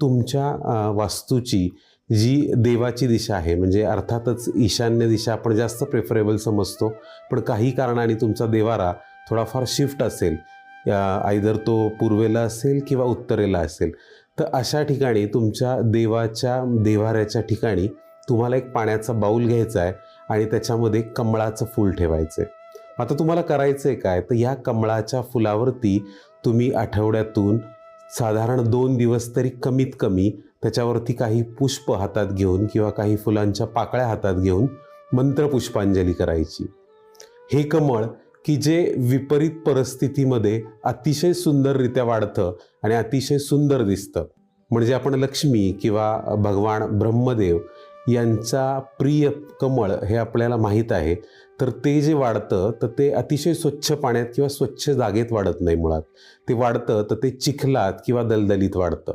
तुमच्या वास्तूची जी देवाची दिशा आहे म्हणजे अर्थातच ईशान्य दिशा आपण जास्त प्रेफरेबल समजतो पण काही कारणाने तुमचा देवारा थोडाफार शिफ्ट असेल. आयदर तो पूर्वेला असेल किंवा उत्तरेला असेल. तर अशा ठिकाणी तुमच्या देवाच्या देवाऱ्याच्या ठिकाणी तुम्हाला एक पाण्याचा बाऊल घ्यायचा आहे आणि त्याच्यामध्ये कमळाचं फूल ठेवायचं आहे आता तुम्हाला करायचं आहे काय? तर ह्या कमळाच्या फुलावरती तुम्ही आठवड्यातून साधारण दोन दिवस तरी कमीत कमी त्याच्यावरती काही पुष्प हातात घेऊन किंवा काही फुलांच्या पाकळ्या हातात घेऊन मंत्रपुष्पांजली करायची. हे कमळ की जे विपरीत परिस्थितीमध्ये अतिशय सुंदररित्या वाढतं आणि अतिशय सुंदर दिसतं. म्हणजे आपण लक्ष्मी किंवा भगवान ब्रह्मदेव यांचा प्रिय कमळ हे आपल्याला माहीत आहे. तर ते जे वाढतं तर ते अतिशय स्वच्छ पाण्यात किंवा स्वच्छ जागेत वाढत नाही मुळात. ते वाढतं तर ते चिखलात किंवा दलदलीत वाढतं.